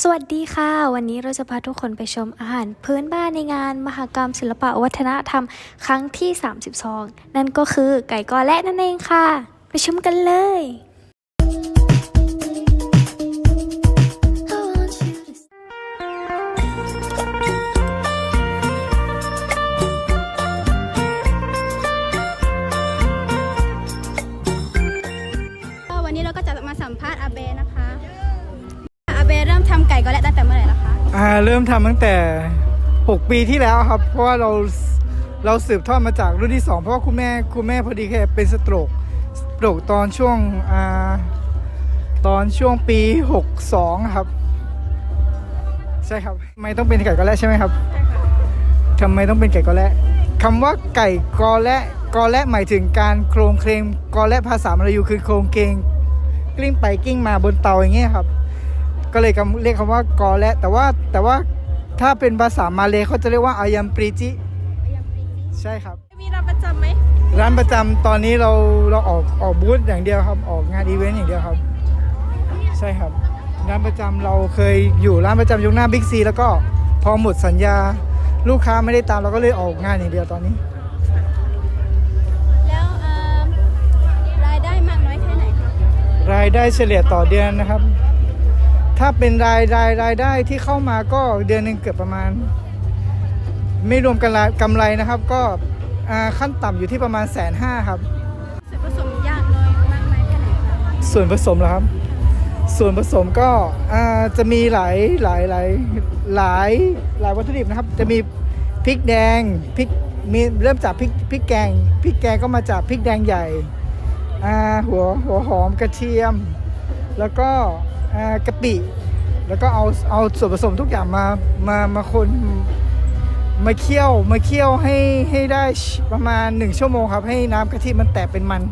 สวัสดีค่ะ วันนี้เราจะพาทุกคนไปชมอาหารพื้นบ้านในงาน มหกรรมศิลปะวัฒนธรรมครั้งที่ 32 นั่นก็คือไก่กอและนั่นเองค่ะ ไปชมกันเลย อ่าเริ่มทำตั้งแต่ 6 ปีที่แล้วครับ เพราะว่าเราเราสืบทอดมาจากรุ่นที่ 2 เพราะว่าคุณแม่คุณแม่พอดีแค่เป็นสโตรกสโตรกตอนช่วงอ่าตอนช่วงปี 62 ครับ ใช่ครับทำไมต้องเป็นไก่กอและใช่ไหมครับทำไมต้องเป็นไก่กอและคำว่าไก่กอและกอและหมายถึงการโครงเคลงกอและภาษามลายูคือโครงเคลงกลิ้งไปกลิ้งมาบนเตาอย่างเงี้ยครับ ก็เลยคำเรียกคำว่ากอและ แต่ว่าแต่ว่าถ้าเป็นภาษามาเลยเขาจะเรียกว่าอายัมปรีจิใช่ครับ มีร้านประจำไหมร้านประจำตอนนี้เราเราออกออกบูธอย่างเดียวครับ ออกงานอีเวนต์อย่างเดียวครับ ใช่ครับ ร้านประจำเราเคยอยู่ร้านประจำยุคหน้าบิ๊กซีแล้วก็พอหมดสัญญาลูกค้าไม่ได้ตามเราก็เลยออกงานอย่างเดียวตอนนี้ แล้วเอ่อรายได้มากน้อยแค่ไหนคะรายได้เฉลี่ยต่อเดือนนะครับ ถ้าเป็นรายรายรายได้ที่เข้ามาก็เดือนหนึ่งเกือบประมาณ ไม่รวมกันกำไรนะครับ ก็ขั้นต่ำอยู่ที่ประมาณแสนห้าครับ ส่วนผสมยากน้อยมากน้อยแค่ไหนส่วนผสมเหรอครับ ส่วนผสมก็จะมีหลายหลายหลายหลายหลายวัตถุดิบนะครับ จะมีพริกแดงพริกมีเริ่มจากพริกพริกแกงพริกแกงก็มาจากพริกแดงใหญ่หัวหัวหอมกระเทียม แล้วก็กะปิแล้วก็เอาเอาส่วนผสมทุกอย่างมามามาคนมาเคี่ยวมาเคี่ยวให้ให้ได้ประมาณ 1 ชั่วโมงครับ ให้น้ำกะทิมันแตกเป็นมัน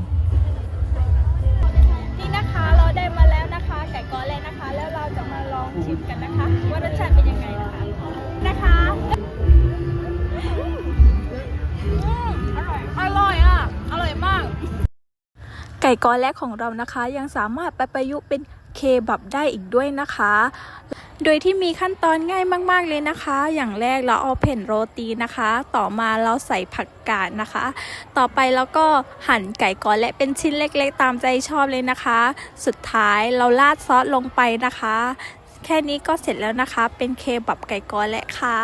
นี่นะคะเราได้มาแล้วนะคะไก่กอแล้วนะคะ แล้วเราจะมาลองชิมกันนะคะ ว่ารสชาติเป็นยังไงนะคะนะคะ ก่กอแลกของเรานะคะ ยังสามารถไปประยุกต์เป็นเคบับได้อีกด้วยนะคะ โดยที่มีขั้นตอนง่ายมากๆเลยนะคะ อย่างแรกเราเอาแผ่นโรตีนะคะ ต่อมาเราใส่ผักกาดนะคะ ต่อไปแล้วก็หั่นไก่กอและเป็นชิ้นเล็กๆ ตามใจชอบเลยนะคะ สุดท้ายเราราดซอสลงไปนะคะ แค่นี้ก็เสร็จแล้วนะคะ เป็นเคบับไก่กอและค่ะ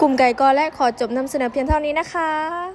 กลุ่มไก่กอและขอจบนำเสนอเพียงเท่านี้นะคะ